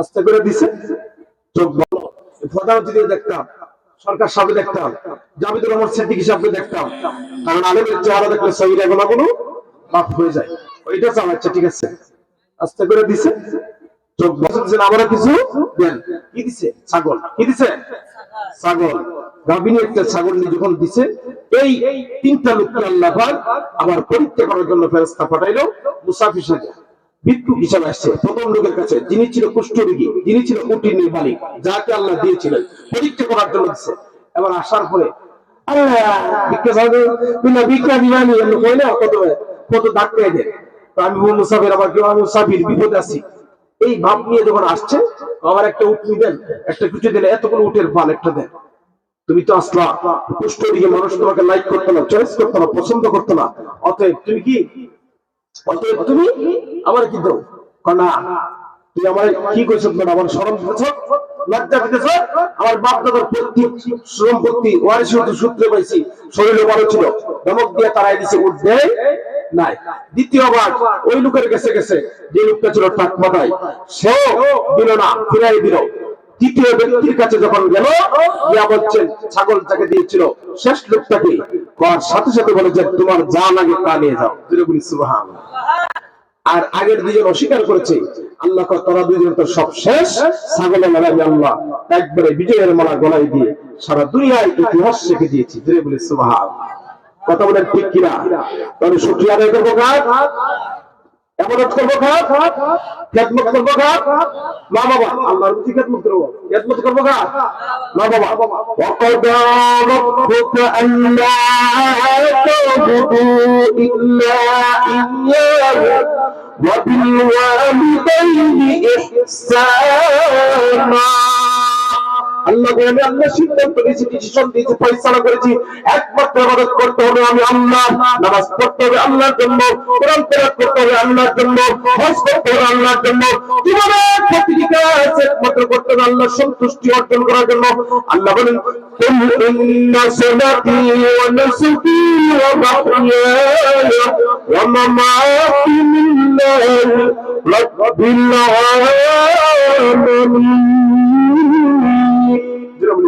আস্তে করে দিছে। চোখ বলো প্রধানমন্ত্রী দেখতাম, সরকার সাহেব দেখতাম, জাবিদুর রহমান সিদ্দিকী সাহেবকে দেখতাম, কারণ আলেমের চেহারা দেখলে সহিরা গোলাগুলো মাফ হয়ে যায়। ওইটা চালাচ্ছে ঠিক আছে। আস্তে করে দিছে। চোখ বসে দিচ্ছেন আমরা কিছু দেন। কি দিছে? ছাগল। কি দিছে? ছাগল। গাভিনী একটা ছাগল নিয়ে যখন দিছে, এই তিনটা লোককে আল্লাহ আবার পরীক্ষা করার জন্য ফেরেশতা পাঠাইলো মুসাফির সাজা ভিক্ষুক হিসাবে আসছে। প্রথম লোকের কাছে যিনি ছিল কুষ্ঠরোগী যিনি ছিল কুটির মালিক যাকে আল্লাহ দিয়েছিলেন, পরীক্ষা করার জন্য দিচ্ছে এবার আসার পরে আসছে তুমি তো আসলা, কুষ্ঠ মানুষ তোমাকে লাইক করতো না চয়েস করতো না, পছন্দ করতো না। অতএব তুমি কি অতএব তুমি আমার কি দাও? তুই আমার কি আমার শরম দিতেছ লজ্জা দিতেছ আমার বাপ দাদার প্রত্যেক সম্পত্তি, ওয়ারিশ সূত্রে পাইছি, শরীরে বড় ছিল। দিয়ে তারাই দিছে উঠ দেয় নাই ওই লোকের কাছে গেছে, যে লোকটা ছিল টাক মাথায় সেও দিল না, ফিরাই দিল। তৃতীয় ব্যক্তির কাছে যখন গেল ইয়া বলছেন, ছাগল যাকে দিয়েছিল, শেষ লোকটাকে করার সাথে সাথে বলে যে তোমার যা লাগে তা নিয়ে যাও। তুই বলি সুবাহ আর আগের দুজন অস্বীকার করেছে। আল্লাহ তারা দুজন তো সব শেষ। ছাগলের লড়াই আল্লাহ। একবারে বিজয়ের মালা গলায় দিয়ে সারা দুনিয়ায় ইতিহাস শিখে দিয়েছি। তুই বলি সুবাহ কথা বলেন ঠিক কিনা? তাহলে শুক্রিয়া আদায় কাজ এমনত করবো কাজ খেদমত করবো কাজ মা বাবা আল্লাহর প্রতি খেদমত করবো খেদমত করবো কাজ মা বাবা وقضى ربك ألا تعبدوا إلا إياه وبالوالدين إحسانا আল্লাহ বলে আল্লাহ সিদ্ধান্ত নিয়েছি, ডিসিশন দিয়েছি ফয়সালা করেছি। একমাত্র ইবাদত করতে হবে আমি আল্লাহ। নামাজ পড়তে হবে আল্লাহর জন্য। কোরআন তেলাওয়াত করতে হবে আল্লাহর জন্য। হজ করতে হবে আল্লাহর জন্য। জীবনের প্রতিটি কাজ একমাত্র করতে হবে আল্লাহর সন্তুষ্টি অর্জন করার জন্য। আল্লাহ বলেন, কুল ইন্না সালাতি ওয়া নুসুকি ওয়া মাহইয়ায়া ওয়া মামাতি লিল্লাহি রাব্বিল আলামিন।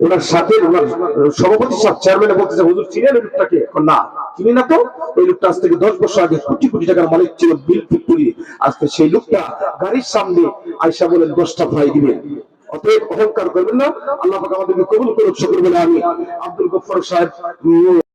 ওনার সাথে ওনার সভাপতি সাহেব চেয়ারম্যানে হুজুর চিনেন ওই লোকটাকে? না, চিনি না তো। ওই লোকটা আজ থেকে দশ বছর আগে কোটি কোটি টাকার মালিক ছিল, বিল ফ্যাক্টরি আজকে সেই লোকটা গাড়ির সামনে আয়সা বলেন, দশটা ভাই দিবেন অতএব অহংকার করবেন না। আল্লাহ আমাদেরকে কবুল করুক সকল আমি আব্দুল গফর সাহেব